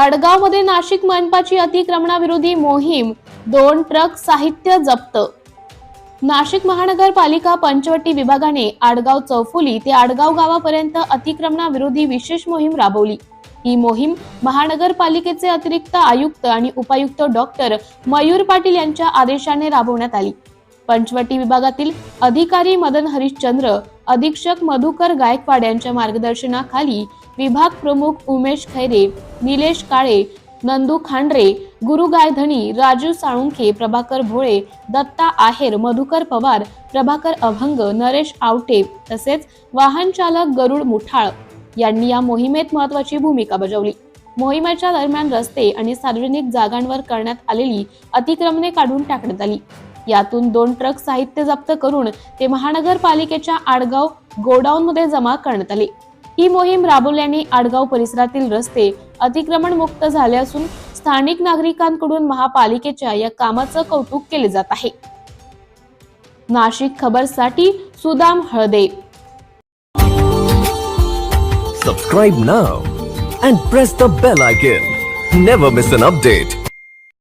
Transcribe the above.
आडगावमध्ये नाशिक मनपाची अतिक्रमणाविरोधी मोहीम दोन ट्रक साहित्य जप्त. नाशिक महानगरपालिका पंचवटी विभागाने आडगाव चौफुली ते आडगाव गावापर्यंत अतिक्रमणाविरोधी विशेष मोहीम राबवली. ही मोहीम महानगरपालिकेचे अतिरिक्त आयुक्त आणि उपायुक्त डॉक्टर मयूर पाटील यांच्या आदेशाने राबवण्यात आली. पंचवटी विभागातील अधिकारी मदन हरिश्चंद्र अधीक्षक मधुकर गायकवाड यांच्या मार्गदर्शनाखाली विभाग प्रमुख उमेश खैरे निलेश काळे नंदू खांडरे गुरु गायधनी राजू साळुंखे प्रभाकर भोळे दत्ता आहेर मधुकर पवार प्रभाकर अभंग नरेश आवटे तसेच वाहन चालक गरुड मुठाळ यांनी या मोहिमेत महत्वाची भूमिका बजावली. मोहिमेच्या दरम्यान रस्ते आणि सार्वजनिक जागांवर करण्यात आलेली अतिक्रमणे काढून टाकण्यात आली. यातून दोन ट्रक साहित्य जप्त करून ते महानगरपालिकेच्या आडगाव गोडाऊनमध्ये जमा करण्यात आले. ही मोहीम राबवल्याने आडगाव परिसरातील रस्ते अतिक्रमण मुक्त झाले असून स्थानिक नागरिकांकडून महापालिकेच्या या कामाचं कौतुक केले जात आहे. Nashik खबरसाठी Sudam Halde. Subscribe now and press the bell icon never miss an update